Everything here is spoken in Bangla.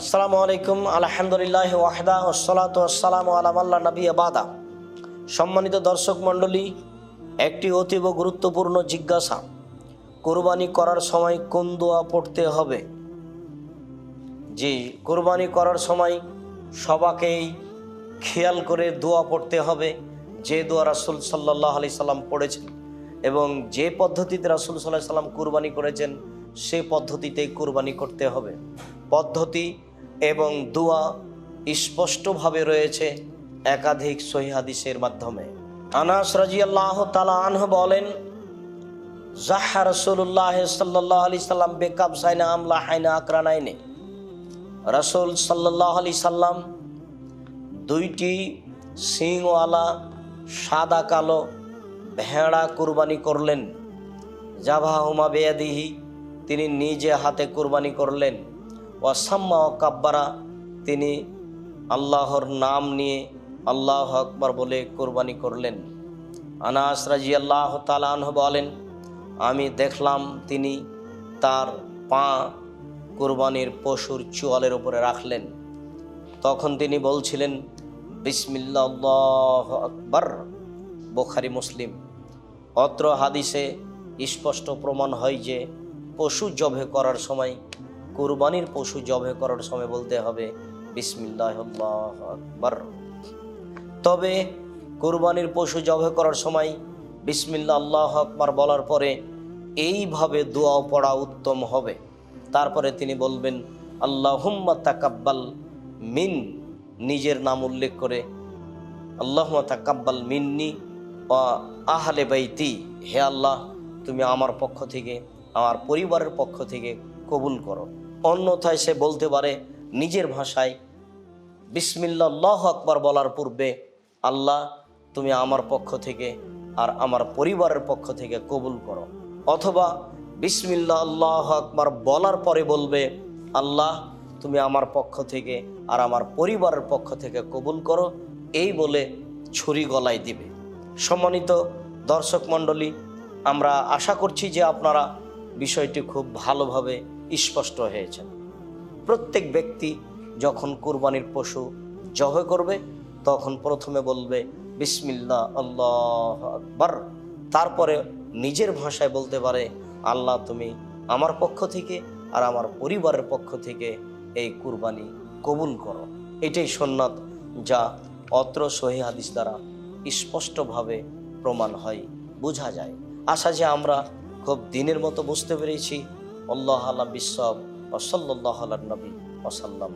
আসসালামু আলাইকুম, আলহামদুলিল্লাহ ওয়াহদা ওসলাত আসসালাম আলামাল্লা নবী আবাদা। সম্মানিত দর্শক মণ্ডলী, একটি অতীব গুরুত্বপূর্ণ জিজ্ঞাসা, কোরবানি করার সময় কোন দোয়া পড়তে হবে? জি, কোরবানি করার সময় সবাকেই খেয়াল করে দোয়া পড়তে হবে, যে দোয়া রাসুল সাল্লাহ আলি সাল্লাম পড়েছেন এবং যে পদ্ধতিতে রাসুল সাল্লাহ সাল্লাম কুরবানি করেছেন, সে পদ্ধতিতেই কুরবানি করতে হবে। পদ্ধতি এবং দোয়া স্পষ্টভাবে রয়েছে একাধিক সহিহাদিসের মাধ্যমে। আনাস রাজিয়াল্লাহ তালা আনহ বলেন, জাহা রসুল্লাহ সাল্লাহ আলি সাল্লাম বেকাব সাইনা আমলা হাইনা আকরানাইনে। রসুল সাল্লাহ আলি সাল্লাম দুইটি সিংওয়ালা সাদা কালো ভেড়া কুরবানি করলেন। জাভা হুমা বেয়াদিহি, তিনি নিজে হাতে কুরবানি করলেন। ওয়াসাম্মা ও কাব্বারা, তিনি আল্লাহর নাম নিয়ে আল্লাহ আকবর বলে কোরবানি করলেন। আনাস রাজি আল্লাহ তালাহ বলেন, আমি দেখলাম তিনি তার পা কোরবানির পশুর চোয়ালের উপরে রাখলেন। তখন তিনি বলছিলেন বিসমিল্লাহ আকবর, বোখারি, মুসলিম। অত্র হাদিসে স্পষ্ট প্রমাণ হয় যে পশু জবে করার সময় কুরবানির পশু জবে করার সময় বলতে হবে বিসমিল্লাহ আকবর। তবে কুরবানির পশু জবে করার সময় বিসমিল্লা আল্লাহ আকবর বলার পরে এইভাবে দোয়াও পড়া উত্তম হবে। তারপরে তিনি বলবেন, আল্লাহুম্মা তাকাব্বাল মিন। নিজের নাম উল্লেখ করে, আল্লাহুম্মা তাকাব্বাল মিন্নি আহলে বাইতি। হে আল্লাহ, তুমি আমার পক্ষ থেকে, আমার পরিবারের পক্ষ থেকে কবুল করো। অন্যথায় সে বলতে পারে, নিজের ভাষায় বিসমিল্লা আল্লাহ আকবার বলার পূর্বে, আল্লাহ, তুমি আমার পক্ষ থেকে আর আমার পরিবারের পক্ষ থেকে কবুল করো। অথবা বিসমিল্লা আল্লাহ আকবার বলার পরে বলবে, আল্লাহ, তুমি আমার পক্ষ থেকে আর আমার পরিবারের পক্ষ থেকে কবুল করো। এই বলে ছুরি গলায় দিবে। সম্মানিত দর্শক মণ্ডলী, আমরা আশা করছি যে আপনারা বিষয়টি খুব ভালোভাবে স্পষ্ট হয়েছেন প্রত্যেক ব্যক্তি যখন কুরবানির পশু জবে করবে, তখন প্রথমে বলবে বিসমিল্লা আল্লাহ আকবর। তারপরে নিজের ভাষায় বলতে পারে, আল্লাহ, তুমি আমার পক্ষ থেকে আর আমার পরিবারের পক্ষ থেকে এই কুরবানি কবুল করো। এটাই সন্ন্যত যা অত্র সহি হাদিস দ্বারা স্পষ্টভাবে প্রমাণ হয়, বোঝা যায়। আশা যে আমরা খুব দিনের মতো বুঝতে পেরেছি আল্লাহ আল্লাহ বিশ্ব ওসল্লাহ নবী ওসাল্লাম